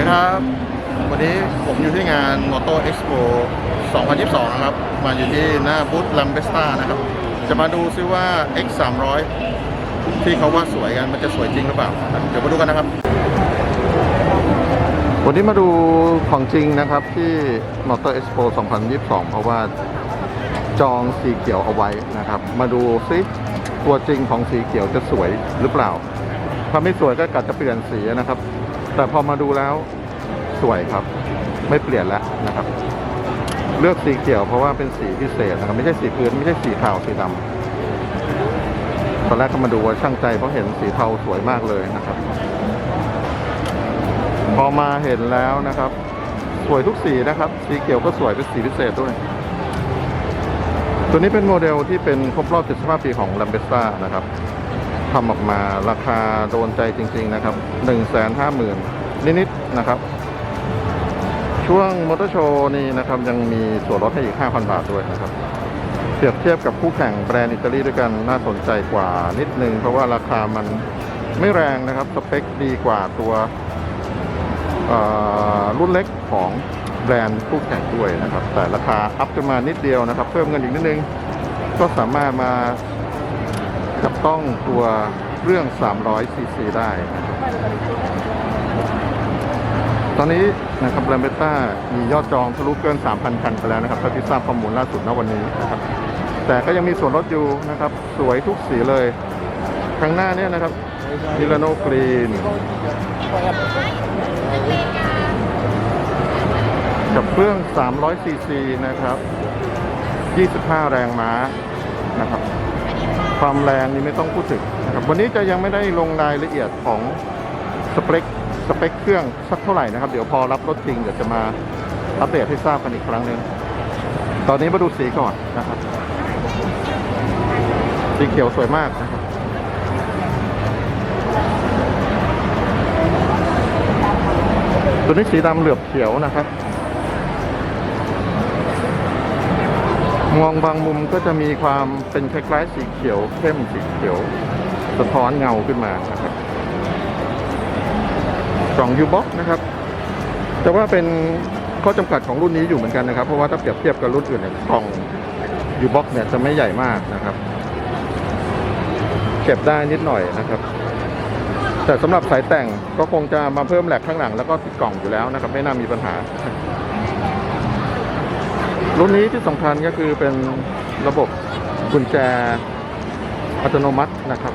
ดีครับ วันนี้ผมอยู่ที่งาน Moto Expo 2022 นะครับ มาอยู่ที่หน้าบูธลัมเบสตานะครับ จะมาดูซิว่า X 3 0 0ที่เขาว่าสวยกัน มันจะสวยจริงหรือเปล่า เดี๋ยวมาดูกันนะครับ วันนี้มาดูของจริงนะครับที่ Motor Expo 2022 เพราะว่าจองสีเขียวเอาไว้นะครับ มาดูซิตัวจริงของสีเขียวจะสวยหรือเปล่า ถ้าไม่สวยก็กัดจะเปลี่ยนสีนะครับ แต่พอมาดูแล้วสวยครับ ไม่เปลี่ยนแล้วนะครับ เลือกสีเขียวเพราะว่าเป็นสีพิเศษนะครับ ไม่ใช่สีพื้นไม่ใช่สีขาวสีดำตอนแรกก็มาดูว่าช่างใจเพราะเห็นสีเทาสวยมากเลยนะครับ พอมาเห็นแล้วนะครับ สวยทุกสีนะครับ สีเขียวก็สวยเป็นสีพิเศษด้วยตัวนี้เป็นโมเดลที่เป็นครบรอบ 75 ปีของ l a m b e s t a นะครับทำออกมาราคาโดนใจจริง ๆ นะครับ 150,000 นิดๆนะครับ ช่วงมอเตอร์โชว์นี่นะครับยังมีส่วนลดให้อีก 5,000 บาทด้วยนะครับเปรียบเทียบกับคู่แข่งแบรนด์อิตาลีด้วยกันน่าสนใจกว่านิดนึง เพราะว่าราคามันไม่แรงนะครับ สเปคดีกว่าตัวรุ่นเล็กของแบรนด์คู่แข่งด้วยนะครับ แต่ราคาอัพขึ้นมานิดเดียวนะครับ เพิ่มเงินอีกนิดนึง ก็สามารถมาจับต้องตัวเรื่อง 300ซีซีได้ ตอนนี้นะครับแรมเบต้ามียอดจองทะลุเกิน 3,000 คันไปแล้วนะครับเท่าที่ทราบข้อมูลล่าสุดณวันนี้นะครับ แต่ก็ยังมีส่วนลดอยู่นะครับ สวยทุกสีเลยข้างหน้าเนี่ยนะครับมิลานโนกรีนกับเครื่อง 300 ซีซีนะครับ 25 แรงม้านะครับ ความแรงนี่ไม่ต้องพูดถึงนะครับ วันนี้จะยังไม่ได้ลงรายละเอียดของสเปค สเปคเครื่องสักเท่าไหร่นะครับ เดี๋ยวพอรับรถจริงเดี๋ยวจะมาอัปเดตให้ทราบกันอีกครั้งหนึ่งตอนนี้มาดูสีก่อนนะครับ สีเขียวสวยมากนะครับตัวนี้สีดำเหลือบเขียวนะครับ มองบางมุมก็จะมีความเป็นคล้ายๆสีเขียวเข้มสีเขียว สะท้อนเงาขึ้นมานะครับ กล่องยูบ็อกนะครับ แต่ว่าเป็นข้อจำกัดของรุ่นนี้อยู่เหมือนกันนะครับ เพราะว่าถ้าเปรียบเทียบกับรุ่นอื่นเนี่ยกล่องยูบ็อกเนี่ยจะไม่ใหญ่มากนะครับ เก็บได้นิดหน่อยนะครับ แต่สำหรับสายแต่งก็คงจะมาเพิ่มแหลกข้างหลังแล้วก็ติดกล่องอยู่แล้วนะครับ ไม่น่ามีปัญหา รุ่นนี้ที่สำคัญก็คือเป็นระบบกุญแจอัตโนมัตินะครับ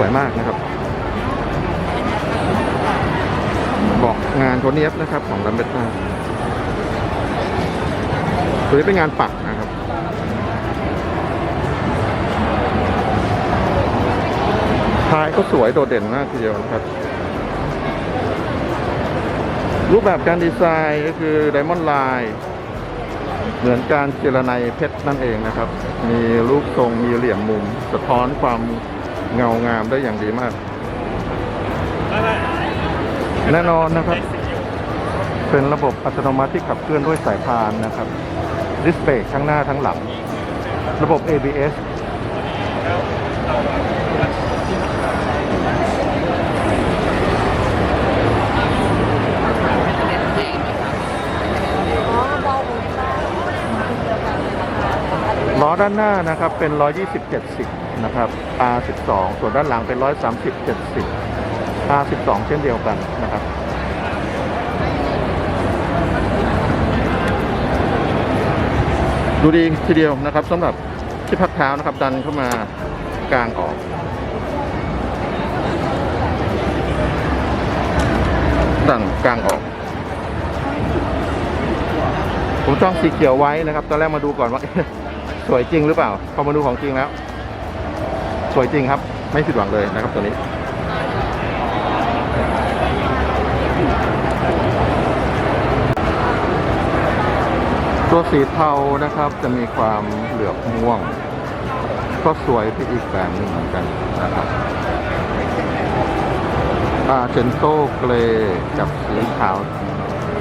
สวยมากนะครับบอกงานโทเนียฟนะครับของลัมเบต้าตัวนี้เป็นงานปักนะครับท้ายก็สวยโดดเด่นมากทีเดียวนะครับ รูปแบบการดีไซน์ก็คือไดมอนด์ไลน์เหมือนการเจรไนเพชรนั่นเองนะครับ มีรูปทรงมีเหลี่ยมมุม สะท้อนความ เงางามได้อย่างดีมาก แน่นอนนะครับ เป็นระบบอัตโนมัติที่ขับเคลื่อนด้วยสายพานนะครับ ดิสเพลย์ทั้งหน้าทั้งหลัง ระบบ ABS ด้านหน้านะครับเป็น 120 70 นะครับ R12 ส่วนด้านหลังเป็น 130 70 R12 เช่นเดียวกันนะครับดูดีทีเดียวนะครับสำหรับที่พักเท้านะครับ ดันเข้ามากลางออก ดันกลางออก ผมจ้องสีเขียวไว้นะครับ ตอนแรกมาดูก่อนว่า สวยจริงหรือเปล่าพอมาดูของจริงแล้ว สวยจริงครับ ไม่ผิดหวังเลยนะครับตัวนี้ตัวสีเทานะครับจะมีความเหลือบม่วง ก็สวยไปอีกแบบนึงเหมือนกันนะครับอาเจนโตเกรกับสีขาว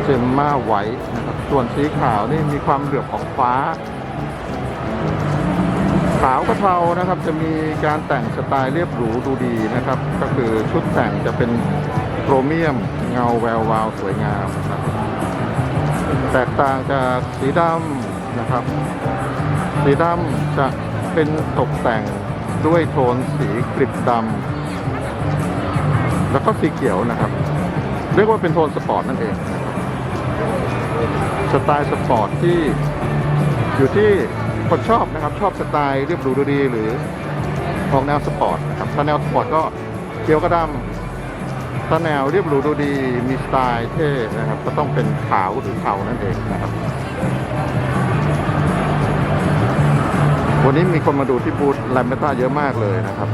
เจมมาไวท์นะครับส่วนสีขาวนี่มีความเหลือบของฟ้า ขาวกระเพรานะครับจะมีการแต่งสไตล์เรียบหรูดูดีนะครับ ก็คือชุดแต่งจะเป็นโครเมียมเงาแวววาวสวยงามนะครับแตกต่างจากสีดำนะครับ สีดำจะเป็นตกแต่งด้วยโทนสีกริบดำแล้วก็สีเขียวนะครับ เรียกว่าเป็นโทนสปอร์ตนั่นเองสไตล์สปอร์ตที่อยู่ที่ คนชอบนะครับชอบสไตล์เรียบหรูดูดีหรือออกแนวสปอร์ตนะครับถ้าแนวสปอร์ตก็เขียวก็ดำถ้าแนวเรียบหรูดูดีมีสไตล์เท่นะครับก็ต้องเป็นขาวหรือเทานั่นเองนะครับวันนี้มีคนมาดูที่บูธแลมเบต้าเยอะมากเลยนะครับ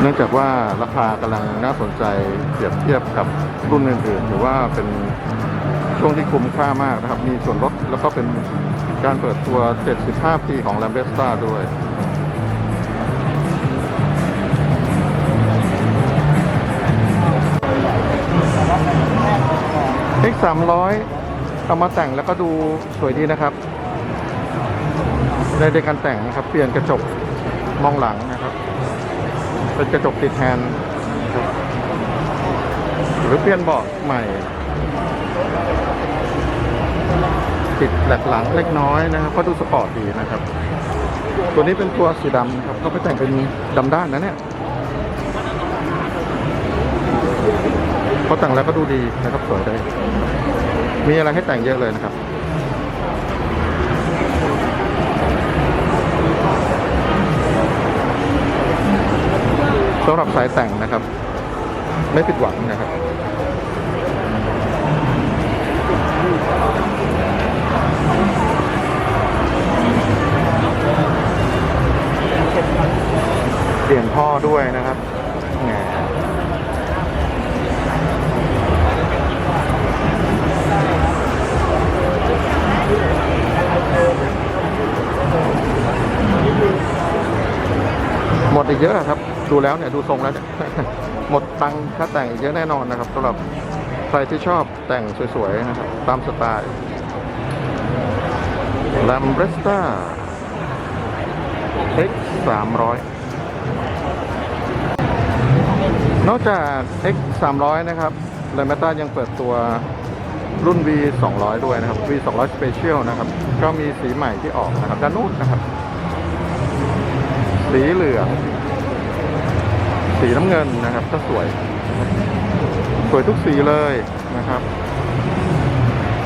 เนื่องจากว่าราคากำลังน่าสนใจเปรียบเทียบกับรุ่นอื่นๆถือว่าเป็น ช่วงที่คุ้มค่ามากนะครับ มีส่วนลดแล้วก็เป็นการเปิดตัว 75 ปีของ l a m b e s t a ด้วย X 3 0 0เอามาแต่งแล้วก็ดูสวยดีนะครับในในการแต่งนะครับ เปลี่ยนกระจกมองหลังนะครับ เป็นกระจกติดแฮนด์หรือเปลี่ยนเบาะใหม่ ติดแหลกหลังเล็กน้อยนะครับก็ดูสปอร์ตดีนะครับ ตัวนี้เป็นตัวสีดำนะครับเขาไปแต่งเป็นดำด้านนะเนี่ยเขาแต่งแล้วก็ดูดีนะครับสวยเลยมีอะไรให้แต่งเยอะเลยนะครับสำหรับสายแต่งนะครับ ไม่ผิดหวังนะครับ ปลี่ยนท่อด้วยนะครับหมดอีกเยอะครับ ดูแล้วเนี่ย ดูทรงแล้วเนี่ย หมดตังค่าแต่งอีกเยอะแน่นอนนะครับสำหรับใครที่ชอบแต่งสวยๆนะครับ ตามสไตล์ l a m b r e s t a X 300 นอกจาก X 300นะครับ l a m b r e s t a ยังเปิดตัวรุ่น V 200ด้วยนะครับ V 200 Special นะครับ ก็มีสีใหม่ที่ออกนะครับด้านนู้นนะครับ สีเหลือง สีน้ำเงินนะครับ ก็สวย สวยทุกสีเลยนะครับ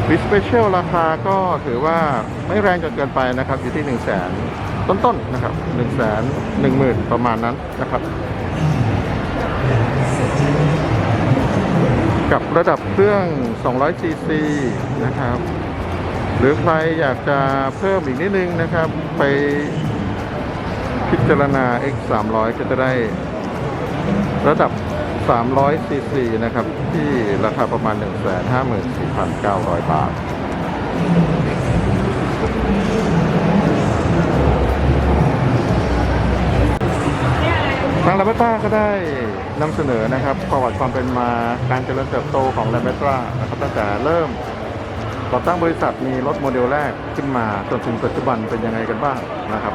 วิสเปเชียลราคาก็ถือว่าไม่แรงจนเกินไปนะครับ อยู่ที่ 1 0 0 0 0แสน ต้นๆนะครับ1 0 0 0 0 0 1 0,000ประมาณนั้นนะครับ กับระดับเครื่อง 200 cc นะครับ หรือใครอยากจะเพิ่มอีกนิดนึงนะครับ ไปพิจารณา X 300ก็จะได้ระดับ 300 cc นะครับ ที่ราคาประมาณ 154,900 บาท ทางลาเบต้าก็ได้นำเสนอนะครับประวัติความเป็นมาการเจริญเติบโตของลาเบต้านะครับตั้งแต่เริ่มก่อตั้งบริษัทมีรถโมเดลแรกขึ้นมาจนถึงปัจจุบันเป็นยังไงกันบ้างนะครับ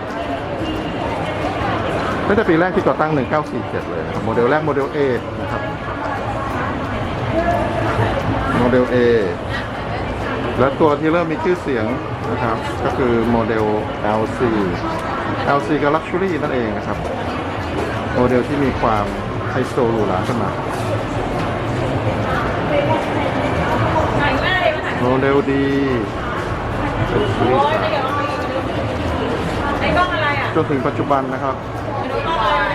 ตั้งแต่ปีแรกที่ก่อตั้ง 1947 เลยนะครับโมเดลแรกโมเดล A นะครับโมเดล A และตัวที่เริ่มมีชื่อเสียงนะครับ ก็คือโมเดล LC LC กับ Luxury นั่นเองนะครับ โมเดลที่มีความไฮโซหรูหราขึ้นมาโมเดลดีเป็นซีรีส์ไอ้กล้องอะไรอะจนถึงปัจจุบันนะครับกล้องอะไร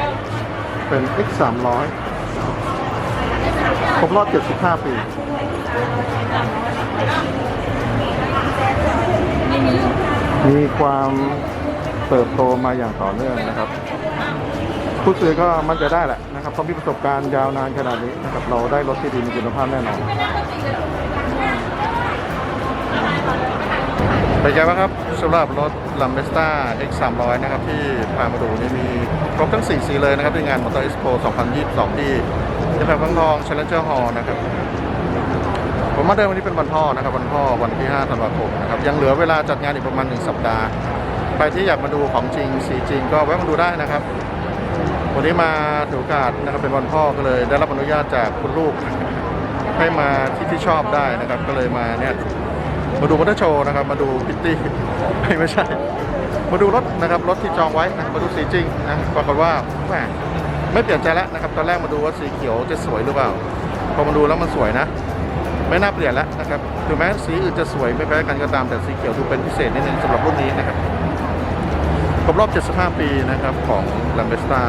เป็น X 3 0 0ครบรอบ 75 ปี มีความเติบโตมาอย่างต่อเนื่องนะครับ ผู้ซื้อก็มั่นใจได้แหละนะครับเขามีประสบการณ์ยาวนานขนาดนี้นะครับเราได้รถที่ดีมีคุณภาพแน่นอนเป็นไงบ้างครับสำหรับรถ l a m b e s t a X 3 0 0นะครับที่พามาดูนี่มีครบทั้ง 4 สีเลยนะครับในงาน Motor Expo 2022 ที่จะแพงพังทอง Challenger Hall นะครับผมมาเดินวันนี้เป็นวันพ่อนะครับวันพ่อวันที่ 5 ธันวาคมนะครับยังเหลือเวลาจัดงานอีกประมาณหนึ่งสัปดาห์ใครที่อยากมาดูของจริงสีจริงก็แวะมาดูได้นะครับ วันนี้มาถือโอกาสนะครับเป็นวันพ่อก็เลย ได้รับอนุญาตจากคุณลูก ให้มาที่ที่ชอบได้นะครับ ก็เลยมาเนี่ยมาดูมอเตอร์โชว์นะครับ มาดูพิตตี้ไม่ใช่ มาดูรถนะครับรถที่จองไว้นะมาดูสีจริงนะปรากฏว่าแหมไม่เปลี่ยนใจแล้วนะครับ ตอนแรกมาดูว่าสีเขียวจะสวยหรือเปล่าพอมาดูแล้วมันสวยนะไม่น่าเปลี่ยนแล้วนะครับถึงแม้สีอื่นจะสวยไม่แพ้กันก็ตามแต่สีเขียวดูเป็นพิเศษนิดนึงสำหรับรุ่นนี้นะครับครบรอบ 75 ปีนะครับของ l a m b e s t a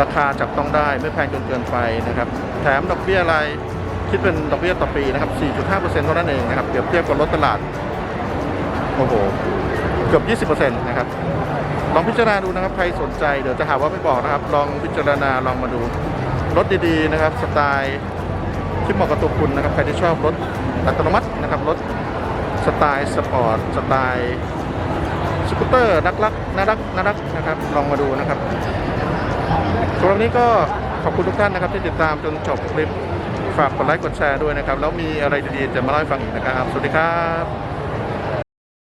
ราคาจับต้องได้ไม่แพงจนเกินไปนะครับ แถมดอกเบี้ยอะไรคิดเป็นดอกเบี้ยต่อปีนะครับ 4.5%เท่านั้นเองนะครับเปรียบเทียบกับรถตลาด โอ้โห เกือบ 20%นะครับ ลองพิจารณาดูนะครับ ใครสนใจ เดี๋ยวจะหาว่าไม่บอกนะครับ ลองพิจารณาลองมาดู รถดีๆนะครับ สไตล์ที่เหมาะกับตัวคุณนะครับ ใครที่ชอบรถอัตโนมัตินะครับ รถสไตล์สปอร์ต สไตล์สกูตเตอร์นักรักน่ารักน่ารักนะครับ ลองมาดูนะครับ สำหรับนนี้ก็ขอบคุณทุกท่านนะครับที่ติดตามจนจบคลิป ฝากกดไลค์กดแชร์ด้วยนะครับ แล้วมีอะไรดีๆจะมาเล่าให้ฟังอีกนะครับ สวัสดีครับ